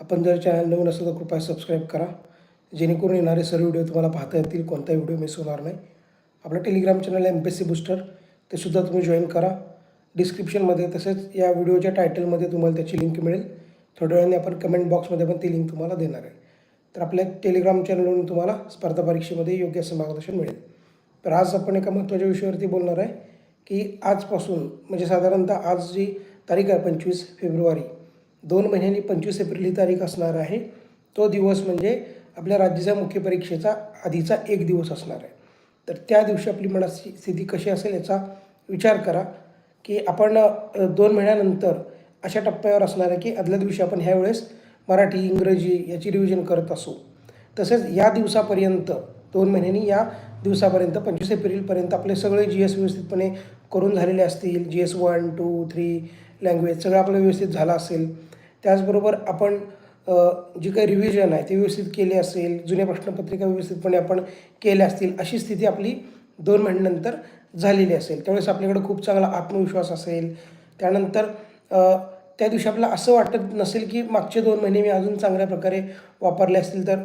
आपण जर चॅनल नवीन असेल तर कृपया सबस्क्राईब करा. जेणेकरून येणारे सर्व व्हिडिओ तुम्हाला पाहता येतील. कोणताही व्हिडिओ मिस होणार नाही. आपलं Telegram channel M P C booster ते सुद्धा तुम्ही जॉईन करा. डिस्क्रिप्शनमध्ये तसेच या व्हिडिओच्या टायटलमध्ये तुम्हाला त्याची लिंक मिळेल. थोड्या वेळाने आपण कमेंट बॉक्समध्ये पण ती लिंक तुम्हाला देणार आहे. तर आपल्या टेलिग्राम चॅनलवरून तुम्हाला स्पर्धा परीक्षेमध्ये योग्य असं मार्गदर्शन मिळेल. तर आज आपण एका महत्त्वाच्या विषयावरती बोलणार आहे की आजपासून म्हणजे साधारणतः आज जी तारीख आहे पंचवीस फेब्रुवारी दोन महिन्यांनी पंचवीस एप्रिल ही तारीख असणार आहे. तो दिवस म्हणजे आपल्या राज्याच्या मुख्य परीक्षेचा आधीचा एक दिवस असणार आहे. तर त्या दिवशी आपली मनाची स्थिती कशी असेल याचा विचार करा की आपण दोन महिन्यानंतर अशा टप्प्यावर असणार आहे की आदल्या दिवशी आपण ह्या वेळेस मराठी इंग्रजी याची रिव्हिजन करत असू. तसेच या दिवसापर्यंत दोन महिन्यांनी या दिवसापर्यंत पंचवीस एप्रिलपर्यंत आपले सगळे जी एस व्यवस्थितपणे करून झालेले असतील. G S one two three language सगळं आपलं व्यवस्थित झालं असेल. त्याचबरोबर आपण जी काही रिव्हिजन आहे ते व्यवस्थित केले असेल जुन्या प्रश्नपत्रिका व्यवस्थितपणे आपण केल्या असतील अशी स्थिती आपली दोन महिन्यानंतर झालेली असेल. त्यावेळेस आपल्याकडे खूप चांगला आत्मविश्वास असेल. त्यानंतर त्या दिवशी आपल्याला असं वाटत नसेल की मागचे दोन महिने मी अजून चांगल्या प्रकारे वापरले असतील तर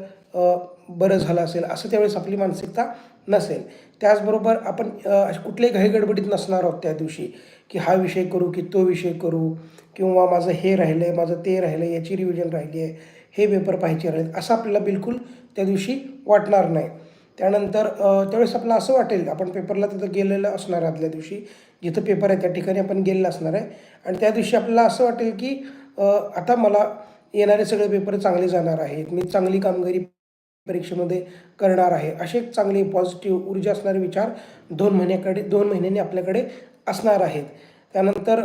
बरं झालं असेल असं त्यावेळेस आपली मानसिकता नसेल. त्याचबरोबर आपण अ, अशी कुठल्याही घाईगडबडीत नसणार आहोत त्या दिवशी की हा विषय करू की तो विषय करू. किंवा माझं हे राहिलं आहे माझं ते राहिलं आहे याची रिव्हिजन राहिली आहे हे पेपर पाहिजे राहिले असं आपल्याला बिलकुल त्या दिवशी वाटणार नाही. त्यानंतर त्यावेळेस आपलं असं वाटेल आपण पेपरला तिथं गेलेलं असणार आदल्या दिवशी जिथं पेपर आहे त्या ठिकाणी आपण गेलेलं असणार आहे. आणि त्या दिवशी आपल्याला असं वाटेल की आता मला येणारे सगळे पेपर चांगले जाणार आहेत मी चांगली कामगिरी परीक्षेमध्ये करणार आहे असे एक चांगले पॉझिटिव्ह ऊर्जा असणारे विचार दोन महिन्याकडे दोन महिन्यांनी आपल्याकडे असणार आहेत. त्यानंतर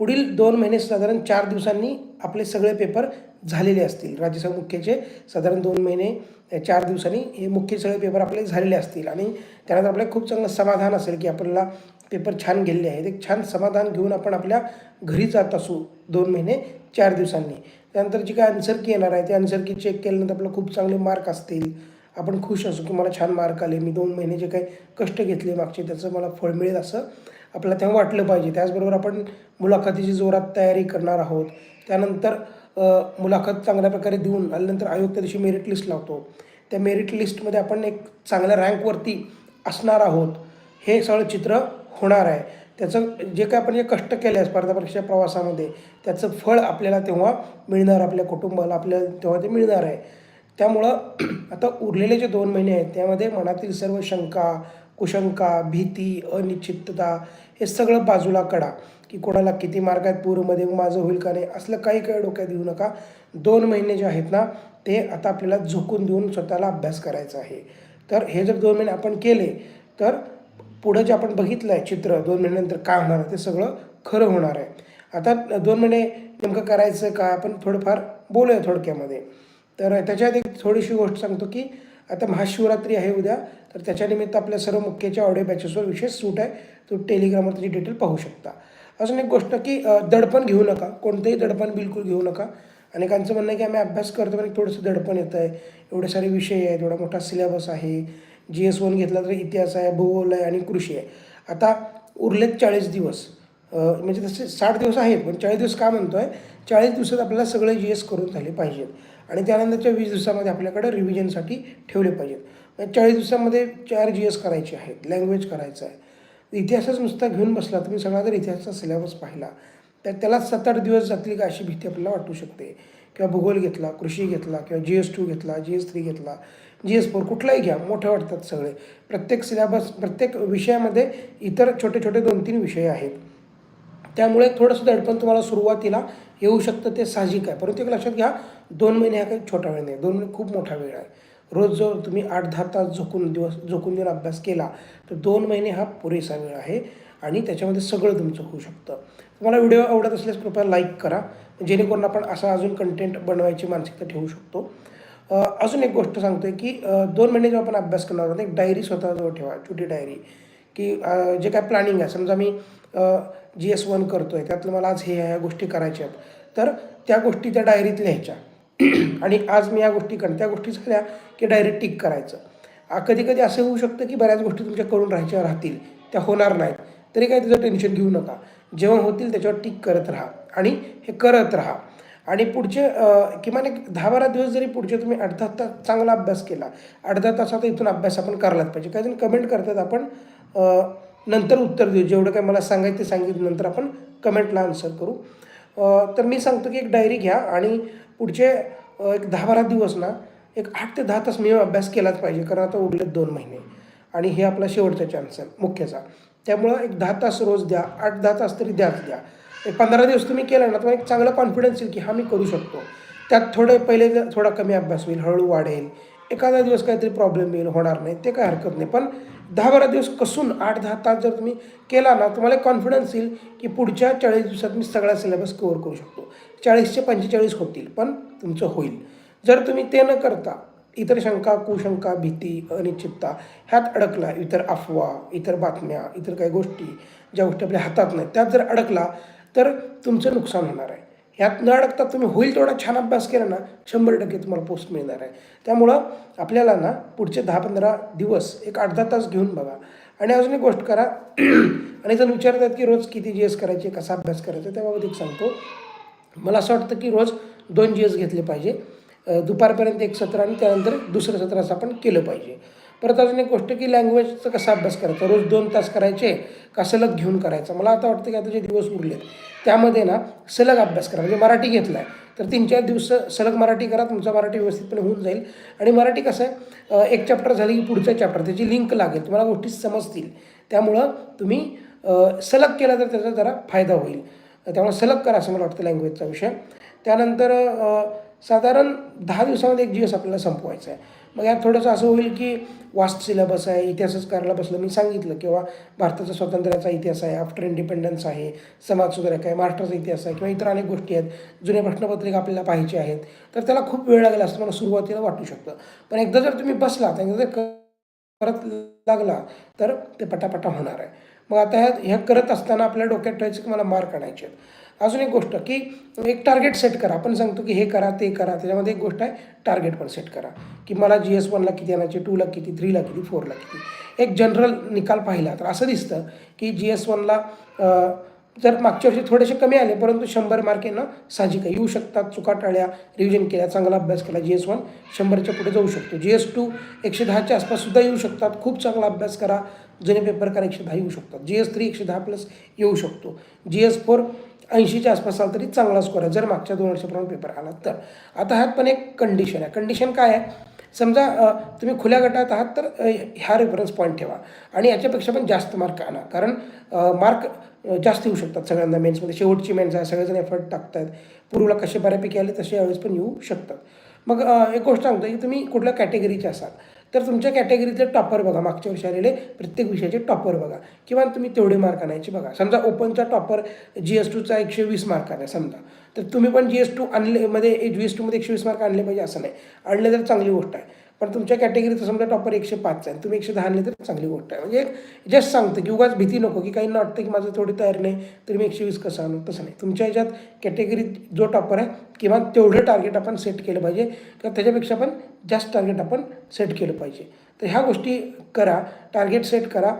पुढील दोन महिने साधारण चार दिवसांनी आपले सगळे पेपर झालेले असतील. राज्यसभा मुख्याचे साधारण दोन महिने चार दिवसांनी हे मुख्य सगळे पेपर आपले झालेले असतील. आणि त्यानंतर आपल्याला खूप चांगलं समाधान असेल की आपल्याला पेपर छान गेलेले आहेत. एक छान समाधान घेऊन आपण आपल्या घरी जात असू दोन महिने चार दिवसांनी. त्यानंतर जी काय आन्सर की येणार आहे ते आन्सर की चेक केल्यानंतर आपल्याला खूप चांगले मार्क असतील. आपण खुश असू की मला छान मार्क आले. मी दोन महिने जे काही कष्ट घेतले मागचे त्याचं मला फळ मिळेल असं आपल्याला तेव्हा वाटलं पाहिजे. त्याचबरोबर आपण मुलाखतीची जोरात तयारी करणार आहोत. त्यानंतर मुलाखत चांगल्या प्रकारे देऊन आल्यानंतर आयोग त्या दिवशी मेरिट लिस्ट लावतो. त्या मेरिट लिस्टमध्ये आपण एक चांगल्या रँकवरती असणार आहोत. हे सगळं चित्र होणार आहे. त्याचं जे काय आपण जे कष्ट केले आहे स्पर्धा परीक्षा प्रवासामध्ये त्याचं फळ आपल्याला तेव्हा मिळणार आपल्या कुटुंबाला आपल्याला तेव्हा ते मिळणार आहे. त्यामुळं आता उरलेले जे दोन महिने आहेत त्यामध्ये मनातील सर्व शंका कुशंका भीती अनिश्चितता हे सगळं बाजूला कडा की कोणाला किती मार्ग आहेत पूर्वमध्ये माझं होईल का नाही असलं काही काही डोक्यात येऊ नका. दोन महिने जे आहेत ना ते आता आपल्याला झोकून देऊन स्वतःला अभ्यास करायचा आहे. तर हे जर दोन महिने आपण केले तर पुढं जे आपण बघितलं आहे चित्र दोन महिन्यानंतर काय होणार आहे ते सगळं खरं होणार आहे. आता दोन महिने नेमकं करायचं का आपण थोडंफार बोलूया थोडक्यामध्ये. तर त्याच्यात एक थोडीशी गोष्ट सांगतो की आता महाशिवरात्री आहे उद्या तर त्याच्यानिमित्त आपल्या सर्व मुख्यच्या ऑडिओ बॅचेसवर विशेष सूट आहे. तो टेलिग्रामवर त्याची डिटेल पाहू शकता. अजून एक गोष्ट की दडपण घेऊ नका. कोणतंही दडपण बिलकुल घेऊ नका. अनेकांचं म्हणणं आहे की आम्ही अभ्यास करतो पण थोडंसं दडपण येतं आहे एवढे सारे विषय आहेत एवढा मोठा सिलेबस आहे. जी एस वन घेतला तर इतिहास आहे भूगोल आहे आणि कृषी आहे. आता उरलेत चाळीस दिवस. म्हणजे तसे साठ दिवस आहेत पण चाळीस दिवस का म्हणतो आहे चाळीस दिवसात आपल्याला सगळे जी एस करून झाले पाहिजेत. आणि त्यानंतरच्या वीस दिवसामध्ये आपल्याकडे रिव्हिजनसाठी ठेवले पाहिजेत. म्हणजे चाळीस दिवसामध्ये चार जी एस करायचे आहेत लँग्वेज करायचं आहे. इतिहासच नुसता घेऊन बसला तुम्ही सगळा जर इतिहासाचा सिलेबस पाहिला तर त्याला सात आठ दिवस जातील का अशी भीती आपल्याला वाटू शकते. किंवा भूगोल घेतला कृषी घेतला किंवा जी एस टू घेतला जी एस थ्री घेतला जी एस फोर कुठलाही घ्या मोठे वाटतात सगळे. प्रत्येक सिलेबस प्रत्येक विषयामध्ये इतर छोटे छोटे दोन तीन विषय आहेत. त्यामुळे थोडंसं दडपण तुम्हाला सुरुवातीला येऊ शकतं ते साहजिक आहे. परंतु एक लक्षात घ्या दोन महिने हा काही छोटा वेळ नाही. दोन महिने खूप मोठा वेळ आहे. रोज जर तुम्ही आठ दहा तास झोकून दिवस झोकून जर अभ्यास केला तर दोन महिने हा पुरेसा वेळ आहे आणि त्याच्यामध्ये सगळं तुमचं होऊ शकतं. तुम्हाला व्हिडिओ आवडत असल्यास कृपया लाईक करा. जेणेकरून आपण असा अजून कंटेंट बनवायची मानसिकता ठेवू शकतो. अजून एक गोष्ट सांगतो आहे की दोन महिने जेव्हा आपण अभ्यास करणार आहोत एक डायरी स्वतःजवळ ठेवा छोटी डायरी. की जे काय प्लॅनिंग आहे समजा मी जी एस वन करतो आहे त्यातलं मला आज हे ह्या गोष्टी करायच्या आहेत. तर त्या गोष्टी त्या डायरीत लिहायच्या आणि आज मी या गोष्टी कर त्या गोष्टी झाल्या की डायरेक्ट टिक करायचं. कधी कधी असं होऊ शकतं की बऱ्याच गोष्टी तुमच्या करून राहायच्या राहतील. त्या होणार नाहीत. तरी काय त्याचं टेन्शन घेऊ नका. जेव्हा होतील त्याच्यावर टिक करत राहा. आणि हे करत राहा. आणि पुढचे किमान एक दहा बारा दिवस जरी पुढचे तुम्ही अर्धा तास चांगला अभ्यास केला अर्धा तासात इथून अभ्यास आपण करायलाच पाहिजे. काही जण कमेंट करतात आपण नंतर उत्तर देऊ. जेवढं काय मला सांगायचं ते सांगितलं नंतर आपण कमेंटला आन्सर करू. तर मी सांगतो की एक डायरी घ्या आणि पुढचे एक दहा बारा दिवस ना एक आठ ते दहा तास मिनिमम अभ्यास केलाच पाहिजे. कारण आता उरलेत दोन महिने. आणि हे आपला शेवटचा चान्स आहे मुख्यचा. त्यामुळं एक दहा तास रोज द्या आठ दहा तास तरी द्याच द्या. एक पंधरा दिवस तुम्ही केला ना तुम्हाला एक चांगला कॉन्फिडन्स येईल की हा मी करू शकतो. त्यात थोडे पहिले जर थोडा कमी अभ्यास होईल हळू वाढेल एखादा दिवस काहीतरी प्रॉब्लेम येईल होणार नाही ते काय हरकत नाही. पण दहा बारा दिवस कसून आठ दहा तास जर तुम्ही केला ना तुम्हाला एक कॉन्फिडन्स येईल की पुढच्या चाळीस दिवसात मी सगळा सिलेबस कवर करू शकतो. चाळीसचे पंचेचाळीस होतील पण तुमचं होईल. जर तुम्ही ते न करता इतर शंका कुशंका भीती अनिश्चितता ह्यात अडकला इतर अफवा इतर बातम्या इतर काही गोष्टी ज्या गोष्टी आपल्या हातात नाहीत त्यात जर अडकला तर तुमचं नुकसान होणार आहे. ह्यात न अडकता तुम्ही होईल तेवढा छान अभ्यास केला ना शंभर टक्के तुम्हाला पोस्ट मिळणार आहे. त्यामुळं आपल्याला ना पुढचे दहा पंधरा दिवस एक अर्धा तास घेऊन बघा. आणि अजून एक गोष्ट करा. आणि जर विचारतात की रोज किती जी एस करायचे कसा अभ्यास करायचा त्याबाबत एक सांगतो. मला असं वाटतं की रोज दोन जी एस घेतले पाहिजे. दुपारपर्यंत एक सत्र आणि त्यानंतर दुसरं सत्र असं आपण केलं पाहिजे. परत अजून एक गोष्ट की लँग्वेजचा कसा अभ्यास करायचा? रोज दोन तास करायचे का सलग घेऊन करायचा? मला आता वाटतं की आता जे दिवस उरले त्यामध्ये ना सलग अभ्यास करा. म्हणजे मराठी घेतला आहे तर तीन चार दिवस सलग मराठी करा तुमचा मराठी व्यवस्थितपणे होऊन जाईल. आणि मराठी कसं आहे एक चॅप्टर झाली की पुढचा चॅप्टर त्याची लिंक लागेल. तुम्हाला गोष्टी समजतील. त्यामुळं तुम्ही सलग केला तर त्याचा जरा फायदा होईल. त्यामुळे सलग करा असं मला वाटतं लँग्वेजचा विषय. त्यानंतर साधारण दहा दिवसामध्ये एक दिवस आपल्याला संपवायचा आहे. मग यात थोडंसं असं होईल की वास्ट सिलेबस आहे इतिहासच करायला बसलं. मी सांगितलं किंवा भारताचा स्वातंत्र्याचा इतिहास आहे आफ्टर इंडिपेंडन्स आहे समाजसुधारक आहे महाराष्ट्राचा इतिहास आहे किंवा इतर अनेक गोष्टी आहेत जुने प्रश्नपत्रिका आपल्याला पाहिजे आहेत तर त्याला खूप वेळ लागेल असं मला सुरुवातीला वाटू शकतं. पण एकदा जर तुम्ही बसला तर एकदा जर करत लागला तर ते पटापटा होणार आहे. मग आता ह्या ह्या करत असताना आपल्या डोक्यात ठेवायचं की मला मार्क आणायचे आहेत. अजून एक गोष्ट की एक टार्गेट सेट करा. आपण सांगतो की हे करा ते करा. त्याच्यामध्ये एक गोष्ट आहे टार्गेट पण सेट करा. की मला जी एस वनला किती आणायचे टूला किती थ्रीला किती फोरला किती. एक जनरल निकाल पाहिला तर असं दिसतं की जी एस वनला जर मागच्या वर्षी थोडेसे कमी आले परंतु शंभर मार्क येणं साहजिक येऊ शकतात चुका टाळ्या रिव्हिजन केल्या चांगला अभ्यास केला जी एस वन शंभरच्या पुढे जाऊ शकतो. जी एस टू एकशे दहाच्या आसपाससुद्धा येऊ शकतात. खूप चांगला अभ्यास करा. जुने पेपर करा एकशे दहा येऊ शकतात. जी एस थ्री एकशे दहा प्लस येऊ शकतो. जी एस फोर ऐंशीच्या आसपास आला तरी चांगला स्कोर आहे. जर मागच्या दोन वर्षाप्रमाणे पेपर आला तर. आता ह्यात पण एक कंडिशन आहे. कंडिशन काय आहे? समजा तुम्ही खुल्या गटात आहात तर ह्या रेफरन्स पॉईंट ठेवा. आणि याच्यापेक्षा पण जास्त मार्क आणा. कारण मार्क जास्त येऊ शकतात सगळ्यांना मेन्समध्ये शेवटची मेन्स आहे. सगळेजण एफर्ट टाकत आहेत पूर्वला कसे बऱ्यापैकी आले तसे यावेळेस पण येऊ शकतात. मग एक गोष्ट सांगतो की तुम्ही कुठल्या कॅटेगरीचे असाल. तर तुमच्या कॅटेगरीतले टॉपर बघा मागच्या वर्षी आलेले प्रत्येक विषयाचे टॉपर बघा. किंवा तुम्ही तेवढे मार्क आणायचे बघा. समजा ओपनचा टॉपर जी एस टूचा एकशे वीस मार्क आहे समजा. तर तुम्ही पण जी एस टू आणले म्हणजे मध्ये जी एस टूमध्ये एकशे वीस मार्क आणले पाहिजे असं नाही. आणले तर चांगली गोष्ट आहे. पण तुमच्या कॅटेगरीचं समजा टॉपर एकशे पाच आहे तुम्ही एकशे दहा आणले तर चांगली गोष्ट आहे. म्हणजे एक जस्ट सांगतं की उगाच भीती नको की काहींना वाटतं की माझं थोडी तयारी नाही तरी मी एकशे वीस कसं आणू? तसं नाही. तुमच्या ह्याच्यात कॅटेगरीत जो टॉपर आहे किंवा तेवढं टार्गेट आपण सेट केलं पाहिजे किंवा त्याच्यापेक्षा पण जास्त टार्गेट आपण सेट केलं पाहिजे. तर ह्या गोष्टी करा टार्गेट सेट करा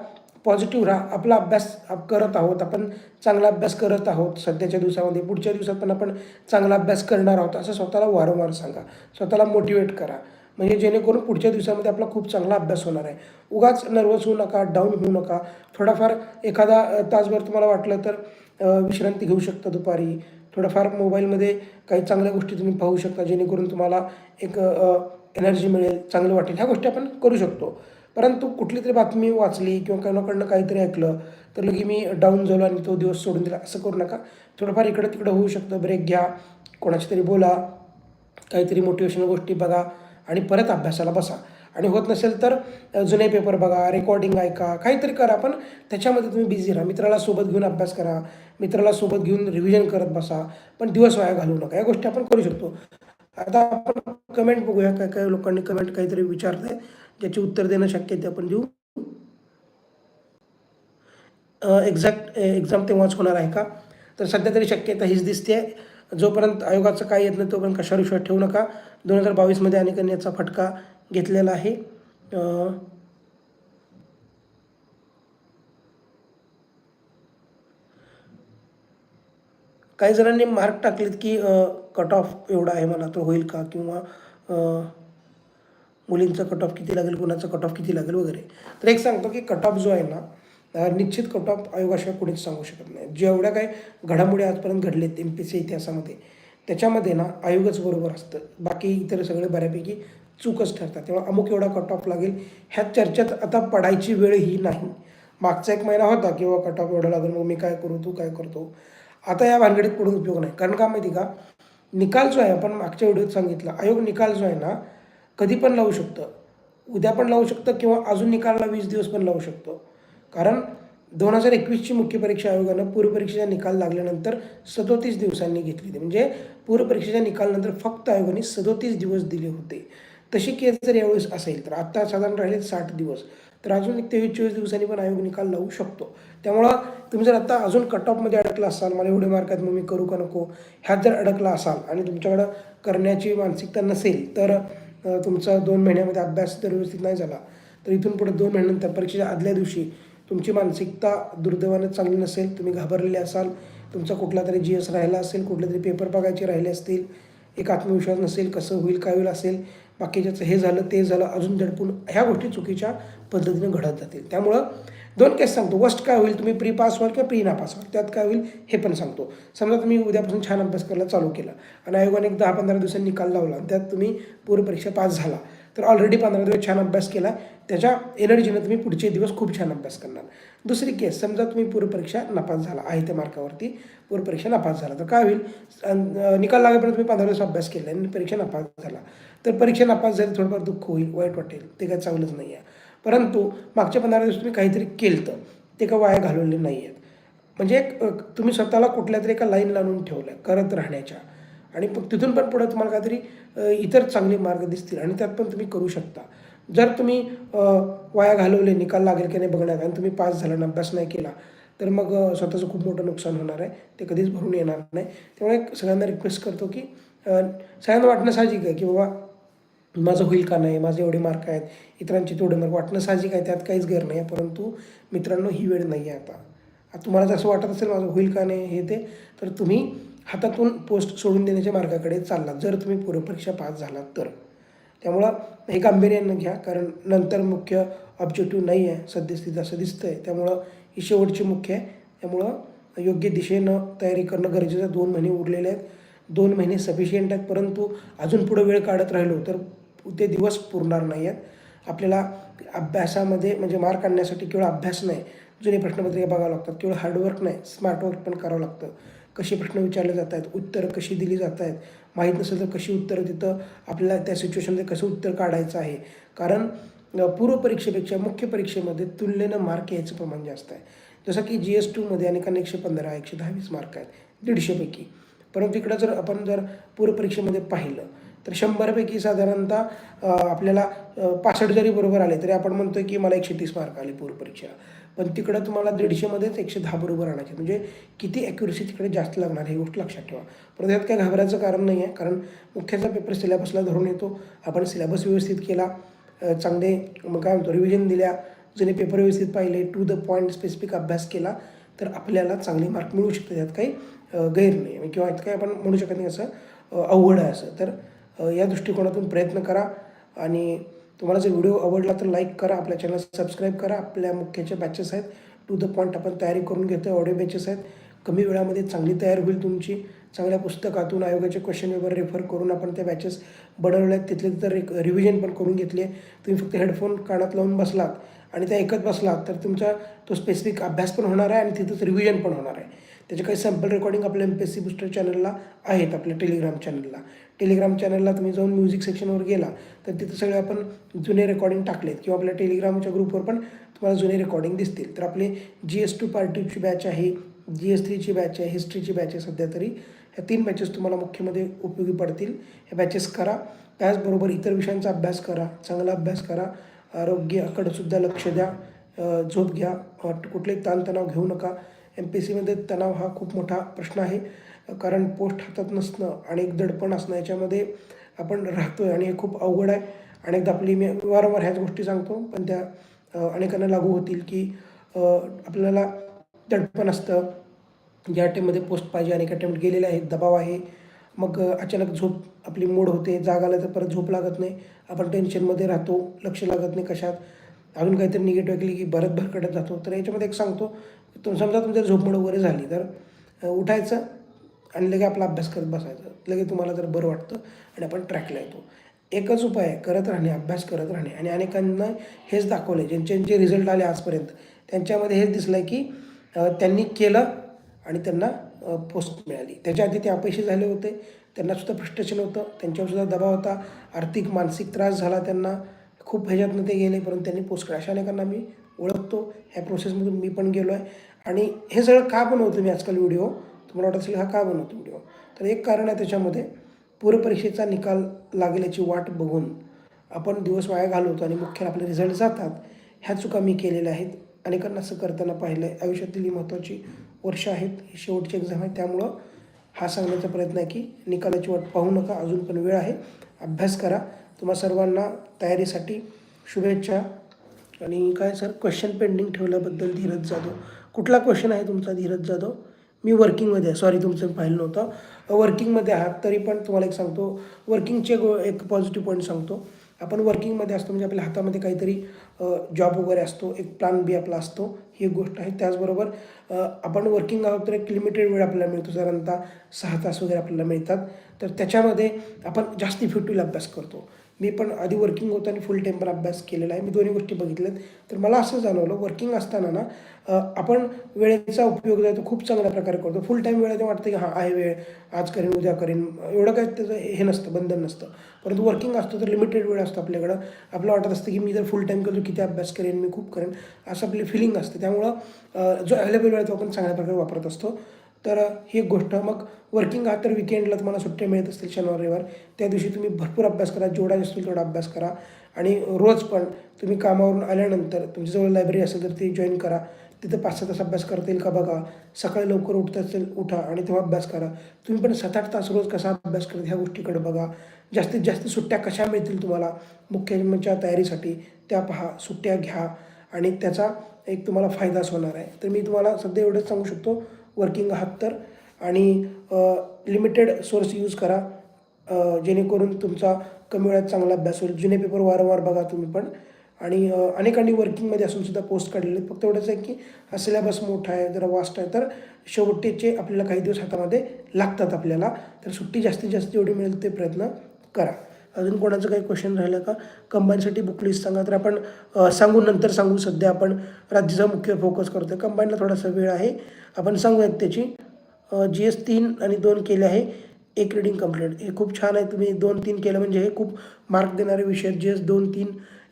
पॉझिटिव्ह राहा. आपला अभ्यास आप करत आहोत आपण चांगला अभ्यास करत आहोत. सध्याच्या दिवसामध्ये पुढच्या दिवसात पण आपण चांगला अभ्यास करणार आहोत असं स्वतःला वारंवार सांगा. स्वतःला मोटिवेट करा. म्हणजे जेणेकरून पुढच्या दिवसामध्ये आपला खूप चांगला अभ्यास होणार आहे. उगाच नर्वस होऊ नका डाऊन होऊ नका. थोडाफार एखादा तासभर तुम्हाला वाटलं तर विश्रांती घेऊ शकता दुपारी. थोडंफार मोबाईलमध्ये काही चांगल्या गोष्टी तुम्ही पाहू शकता जेणेकरून तुम्हाला एक एनर्जी मिळेल चांगलं वाटेल. ह्या गोष्टी आपण करू शकतो. परंतु कुठली तरी बातमी वाचली किंवा कोणाकडनं काहीतरी ऐकलं तर लगे मी डाऊन झालो आणि तो दिवस सोडून दिला. असं करू नका. थोडंफार इकडं तिकडं होऊ शकतं. ब्रेक घ्या. कोणाची तरी बोला. काहीतरी मोटिवेशनल गोष्टी बघा. आणि परत अभ्यासाला बसा. आणि होत नसेल तर जुने पेपर बघा रेकॉर्डिंग ऐका काहीतरी करा. पण त्याच्यामध्ये तुम्ही बिझी राहा. मित्राला सोबत घेऊन अभ्यास करा. मित्राला सोबत घेऊन रिव्हिजन करत बसा. पण दिवस वाया घालवू नका. या गोष्टी आपण करू शकतो. आता आपण कमेंट बघूया. काय काय लोकांनी कमेंट काहीतरी विचारते ज्याची उत्तर देणं शक्य आहे ते आपण देऊ एक्झॅक्ट एक्झाम तेव्हाच होणार आहे का? तर सध्या तरी शक्यता हीच दिसते आहे जोपर्यंत आयोगाचं काय येत नाही तोपर्यंत कशावर विश्वास ठेवू नका. दोन हजार बावीसमध्ये अनेकांनी याचा फटका घेतलेला आहे. काही जणांनी मार्क टाकलेत की कट ऑफ एवढा आहे मला तर होईल का? किंवा मुलींचा कट ऑफ किती लागेल कुणाचा कट ऑफ किती लागेल वगैरे. तर एक सांगतो की कट ऑफ जो आहे ना निश्चित कट ऑफ आयोगाशिवाय कोणीच सांगू शकत नाही. जेवढ्या काही घडामोडी आजपर्यंत घडलेत एम पी सी इतिहासामध्ये त्याच्यामध्ये ना आयोगच बरोबर असतं. बाकी इतर सगळे बऱ्यापैकी चूकच ठरतात. तेव्हा अमुक एवढा कट ऑफ लागेल. ह्या चर्चेत आता पडायची वेळ ही नाही. मागचा एक महिना होता किंवा कट ऑफ एवढा लागेल मग मी काय करू तू काय करतो? आता या भानगडीत पडून उपयोग नाही. कारण का माहिती का? निकाल जो आहे आपण मागच्या व्हिडिओत सांगितलं. आयोग निकाल जो आहे ना कधी पण लावू शकतं. उद्या पण लावू शकतं किंवा अजून निकालला वीस दिवस पण लावू शकतो. कारण दोन हजार एकवीसची मुख्य परीक्षा आयोगानं पूर्वपरीक्षेचा निकाल लागल्यानंतर सदोतीस दिवसांनी घेतली होती. म्हणजे पूर्वपरीक्षेच्या निकालनंतर फक्त आयोगाने सदोतीस दिवस दिले होते. तशी केस जर यावेळेस असेल तर आत्ता साधारण राहिले साठ दिवस. तर अजून एक तेवीस चोवीस दिवसांनी पण आयोग निकाल लावू शकतो. त्यामुळं तुम्ही जर आता अजून कट ऑफमध्ये अडकला असाल मला एवढे मार्क आहेत मग मी करू का नको? ह्यात जर अडकला असाल आणि तुमच्याकडं करण्याची मानसिकता नसेल तर तुमचा दोन महिन्यामध्ये अभ्यास जर व्यवस्थित नाही झाला. तर इथून पुढे दोन महिन्यानंतर परीक्षेच्या आदल्या दिवशी तुमची मानसिकता दुर्दैवाने चांगली नसेल तुम्ही घाबरलेले असाल तुमचा कुठला तरी जी एस राहिला असेल कुठले तरी पेपर बघायचे राहिले असतील एक आत्मविश्वास नसेल कसं होईल काय होईल असेल बाकीच्याचं हे झालं ते झालं अजून दडपून ह्या गोष्टी चुकीच्या पद्धतीने घडत जातील. त्यामुळं दोन केस सांगतो. वस्ट काय होईल तुम्ही प्री पास व्हाल किंवा प्री नापास व्हाल. त्यात काय होईल हे पण सांगतो. समजा तुम्ही उद्यापासून छान अभ्यास करायला चालू केला आणि आयोगाने एक दहा पंधरा दिवसांनी निकाल लावला आणि त्यात तुम्ही पूर्वपरीक्षा पास झाला. तर ऑलरेडी पंधरा दिवस छान अभ्यास केला. त्याच्या एनर्जीनं तुम्ही पुढचे दिवस खूप छान अभ्यास करणार. दुसरी केस समजा तुम्ही पूर्वपरीक्षा नापास झाला आहे त्या मार्कावरती पूर्वपरीक्षा नापास झाला तर काय होईल? निकाल लागेपर्यंत तुम्ही पंधरा दिवस अभ्यास केला आणि परीक्षा नापास झाला. तर परीक्षा नापास झाली थोडंफार दुःख होईल वाईट वाटेल ते काय चांगलंच नाही आहे. परंतु मागच्या पंधरा दिवस तुम्ही काहीतरी केलं तर ते का वाया घालवले नाही आहेत. म्हणजे एक तुम्ही स्वतःला कुठल्या तरी एका लाईन लावून ठेवलं करत राहण्याच्या. आणि तिथून पण पुढे तुम्हाला काहीतरी इतर चांगले मार्ग दिसतील आणि त्यात पण तुम्ही करू शकता. जर तुम्ही वाया घालवले निकाल लागेल की नाही बघण्यात आणि तुम्ही पास झाला अभ्यास नाही केला तर मग स्वतःचं खूप मोठं नुकसान होणार आहे. ते कधीच भरून येणार नाही. त्यामुळे सगळ्यांना रिक्वेस्ट करतो की सगळ्यांना वाटणं साहजिक आहे की बाबा माझं होईल का नाही? माझे एवढे मार्क आहेत. इतरांचे तेवढे मार्क. वाटणं साहजिक आहे. त्यात काहीच गैर नाही. आहे परंतु मित्रांनो ही वेळ नाही आहे आता. आता तुम्हाला जर असं वाटत असेल माझं होईल का नाही हे ते तर तुम्ही हातातून पोस्ट सोडून देण्याच्या मार्गाकडे चालला. जर तुम्ही पूर्वपरीक्षा पास झालात तर. त्यामुळं हे गांभीर्यानं घ्या कारण नंतर मुख्य ऑब्जेक्टिव्ह नाही आहे सद्यस्थिती असं दिसतं आहे त्यामुळं ही शेवटची मुख्य आहे. त्यामुळं योग्य दिशेनं तयारी करणं गरजेचं आहे. दोन महिने उरलेले आहेत. दोन महिने सफिशियंट आहेत. परंतु अजून पुढं वेळ काढत राहिलो तर ते दिवस पुरणार नाही आहेत आपल्याला अभ्यासामध्ये म्हणजे मार्क आणण्यासाठी केवळ अभ्यास नाही जुने प्रश्नपत्रिका बघावं लागतात. केवळ हार्डवर्क नाही स्मार्टवर्क पण करावं लागतं. कसे प्रश्न विचारले जात आहेत उत्तरं कशी दिली जात आहेत माहीत नसेल तर कशी उत्तरं तिथं आपल्याला त्या सिच्युएशनमध्ये कसं उत्तर काढायचं आहे. कारण पूर्व परीक्षेपेक्षा मुख्य परीक्षेमध्ये तुलनेनं मार्क यायचं प्रमाण जास्त आहे. जसं की जी एस टूमध्ये अनेकांना एकशे पंधरा एकशे दहावीस मार्क आहेत दीडशेपैकी. परंतु इकडं जर आपण जर पूर्वपरीक्षेमध्ये पाहिलं तर शंभरपैकी साधारणतः आपल्याला पासष्ट जरी बरोबर आले तरी आपण म्हणतोय की मला एकशे तीस मार्क आले पूर्वपरीक्षेला पण तिकडं तुम्हाला दीडशेमध्येच एकशे दहा बरोबर आणायचे. म्हणजे किती ॲक्युरेसी तिकडे जास्त लागणार ही गोष्ट लक्षात ठेवा. परंतु यात काय घाबरायचं कारण नाही आहे कारण मुख्याचा पेपर सिलेबसला धरून येतो. आपण सिलेबस व्यवस्थित केला चांगले मग काय म्हणतो रिव्हिजन दिल्या जुने पेपर व्यवस्थित पाहिले टू द पॉईंट स्पेसिफिक अभ्यास केला तर आपल्याला चांगले मार्क मिळू शकतात यात काही गैर नाही म्हणजे किंवा यात काही आपण म्हणू शकत नाही असं अवघड आहे असं. तर या दृष्टिकोनातून प्रयत्न करा आणि तुम्हाला जर व्हिडिओ आवडला तर लाईक करा आपल्या चॅनल सबस्क्राईब करा. आपल्या मुख्याचे बॅचेस आहेत. टू द पॉईंट आपण तयारी करून घेतो ऑडिओ बॅचेस आहेत. कमी वेळामध्ये चांगली तयारी होईल तुमची. चांगल्या पुस्तकातून आयोगाचे क्वेश्चन वगैरे रेफर करून आपण त्या बॅचेस बनवल्या आहेत. तिथले तर रि रिव्हिजन पण करून घेतली आहे. तुम्ही फक्त हेडफोन कानात लावून बसलात आणि त्या ऐकत बसलात तर तुमचा तो स्पेसिफिक अभ्यास पण होणार आहे आणि तिथंच रिव्हिजन पण होणार आहे. त्याचे काही सॅम्पल रेकॉर्डिंग आपल्या M P S C booster चॅनलला आहेत आपल्या टेलिग्राम चॅनलला टेलिग्राम चॅनलला तुम्ही जाऊन म्युझिक सेक्शनवर गेला तर तिथं सगळे आपण जुने रेकॉर्डिंग टाकलेत किंवा आपल्या टेलिग्रामच्या ग्रुपवर पण तुम्हाला जुने रेकॉर्डिंग दिसतील. तर आपले जी एस टू पार्टीची बॅच आहे जी एस थ्रीची बॅच आहे हिस्ट्रीची बॅच आहे सध्या तरी. ह्या तीन बॅचेस तुम्हाला मुख्यमध्ये उपयोगी पडतील. ह्या बॅचेस करा. त्याचबरोबर इतर विषयांचा अभ्यास करा चांगला अभ्यास करा. आरोग्याकडंसुद्धा लक्ष द्या. झोप घ्या. कुठले ताणतणाव घेऊ नका. एम पी एस सीमध्ये तणाव हा खूप मोठा प्रश्न आहे. कारण पोस्ट हातात नसणं आणि एक दडपण असणं याच्यामध्ये आपण राहतो आहे आणि हे खूप अवघड आहे. अनेकदा आपली मी वारंवार ह्याच गोष्टी सांगतो पण त्या अनेकांना लागू होतील की आपल्याला दडपण असतं. ज्या अटेम्पमध्ये पोस्ट पाहिजे अनेक अटेम्प्ट गेलेले आहेत दबाव आहे. मग अचानक झोप आपली मूड होते जाग आलं तर परत झोप लागत नाही. आपण टेन्शनमध्ये राहतो लक्ष लागत नाही कशात. अजून काहीतरी निगेटिव्ह ऐकली की बरत भरकटत जातो. तर याच्यामध्ये एक सांगतो तुम समजा तुमच्या झोपमोड वगैरे झाली तर उठायचं आणि लगे आपला अभ्यास करत बसायचं. लगे तुम्हाला जर बरं वाटतं आणि आपण ट्रॅकला येतो. एकच उपाय करत राहणे अभ्यास करत राहणे. आणि अनेकांना हेच दाखवलं आहे ज्यांचे ज्यांचे रिझल्ट आले आजपर्यंत त्यांच्यामध्ये हेच दिसलं आहे की त्यांनी केलं आणि त्यांना पोस्ट मिळाली. त्याच्या आधी ते अपयशी झाले होते त्यांनासुद्धा फ्रस्ट्रेशन होतं त्यांच्यावरसुद्धा दबाव होता. आर्थिक मानसिक त्रास झाला त्यांना. खूप ह्याच्यातनं ते गेले परंतु त्यांनी पोस्ट केला अशा अनेकांना मी ओळखतो. ह्या प्रोसेसमधून मी पण गेलो आहे आणि हे सगळं का बनवतो मी आजकाल व्हिडिओ? तुम्हाला वाटत असेल हा का बनवतो व्हिडिओ? तर एक कारण आहे त्याच्यामध्ये पूरपरीक्षेचा निकाल लागेल याची वाट बघून आपण दिवस वाया घालवतो आणि मुख्य आपले रिझल्ट जातात ह्या चुका मी केलेल्या आहेत. अनेकांना असं करताना पाहिलं आहे आयुष्यातील ही महत्त्वाची वर्ष आहेत. ही शेवटची एक्झाम आहे. त्यामुळं हा सांगण्याचा प्रयत्न आहे की निकालाची वाट पाहू नका. अजून पण वेळ आहे. अभ्यास करा. तुम्हा सर्वांना तयारीसाठी शुभेच्छा. आणि काय सर क्वेश्चन पेंडिंग ठेवल्याबद्दल धीरज जाधव. कुठला क्वेश्चन आहे तुमचा धीरज जाधव? मी वर्किंगमध्ये आहे. सॉरी तुमचं पाहिलं नव्हतं. वर्किंगमध्ये आहात तरी पण तुम्हाला एक सांगतो. वर्किंगचे गो एक पॉझिटिव्ह पॉईंट सांगतो. आपण वर्किंगमध्ये असतो म्हणजे आपल्या हातामध्ये काहीतरी जॉब वगैरे असतो. एक प्लॅन बी आपला असतो. ही एक गोष्ट आहे. त्याचबरोबर आपण वर्किंग आहोत तर एक लिमिटेड वेळ आपल्याला मिळतो साधारणतः सहा तास वगैरे आपल्याला मिळतात. तर त्याच्यामध्ये आपण जास्त इफेक्टिव्ह अभ्यास करतो. मी पण आधी वर्किंग होतो आणि फुल टेम्पर अभ्यास केलेला आहे. मी दोन्ही गोष्टी बघितल्यात. तर मला असं जाणवलं वर्किंग असताना ना आपण वेळेचा उपयोग जो आहे तो खूप चांगल्या प्रकारे करतो. फुल टाईम वेळेत वाटतं की हां आहे वेळ आज करेन उद्या करेन. एवढं काय त्याचं हे नसतं बंधन नसतं. परंतु वर्किंग असतो तर लिमिटेड वेळ असतो आपल्याकडं. आपलं वाटत असतं की मी जर फुल टाईम करतो किती अभ्यास करेन मी खूप करेन. असं आपली फिलिंग असते. त्यामुळं जो अवेलेबल वेळ आहे तो आपण चांगल्या प्रकारे वापरत असतो. तर ही गोष्ट. मग वर्किंग आहात तर विकेंडला तुम्हाला सुट्ट्या मिळत असतील शनिवार रविवार त्या दिवशी तुम्ही भरपूर अभ्यास करा. जेवढा असतील तेवढा अभ्यास करा. आणि रोज पण तुम्ही कामावरून आल्यानंतर तुमच्याजवळ लायब्ररी असेल तर ती जॉईन करा. तिथं पाच सहा तास अभ्यास करता येईल का बघा. सकाळी लवकर उठता असेल उठा आणि तेव्हा अभ्यास करा. तुम्ही पण सात आठ तास रोज कसा अभ्यास करत ह्या गोष्टीकडे बघा. जास्तीत जास्त सुट्ट्या कशा मिळतील तुम्हाला? मुख्यमंत्र्याच्या तयारीसाठी त्या पहा. सुट्ट्या घ्या आणि त्याचा एक तुम्हाला फायदाच होणार आहे. तर मी तुम्हाला सध्या एवढंच सांगू शकतो. वर्किंग आहात तर. आणि लिमिटेड सोर्स यूज करा. जेणेकरून तुमचा कमी वेळात चांगला अभ्यास होईल. जुने पेपर वारंवार बघा तुम्ही पण. आणि अनेकांनी वर्किंगमध्ये असून सुद्धा पोस्ट काढलेले आहेत. फक्त एवढंच आहे की हा सिलेबस मोठा आहे जरा वास्ट आहे. तर शेवटचे आपल्याला काही दिवस हातामध्ये लागतात आपल्याला. तर सुट्टी जास्तीत जास्त जेवढी मिळेल ते प्रयत्न करा. अजून कोणाचं काही क्वेश्चन राहिलं का? कंबाईनसाठी बुक लिस्ट सांगा. तर आपण सांगू नंतर सांगू. सध्या आपण राज्याचा मुख्य फोकस करतो आहे कंबाईनला थोडासा वेळ आहे. आपण सांगूयात त्याची. जी एस तीन आणि दोन केले आहे. एक रिडिंग कंप्लीट हे खूप छान आहे. तुम्ही दोन तीन केलं म्हणजे हे खूप मार्क देणारे विषय आहेत. जी एस दोन तीन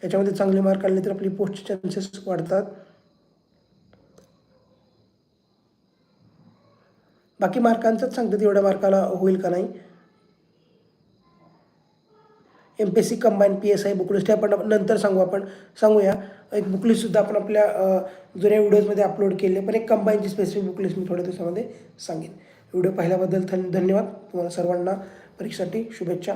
याच्यामध्ये चांगले मार्क आले तर आपली पोस्टचे चान्सेस वाढतात. बाकी मार्कांचंच सांगतात एवढ्या मार्काला होईल का नाही. M P S C combine P S I booklist हे आपण नंतर सांगू आपण सांगूया. एक बुकलिस्टसुद्धा आपण आपल्या जुन्या व्हिडिओजमध्ये अपलोड केले पण एक कंबाईनची स्पेसिफिक बुकलिस्ट मी थोड्या दिवसामध्ये सांगेन. व्हिडिओ पाहिल्याबद्दल धन धन्यवाद. तुम्हाला सर्वांना परीक्षेसाठी शुभेच्छा.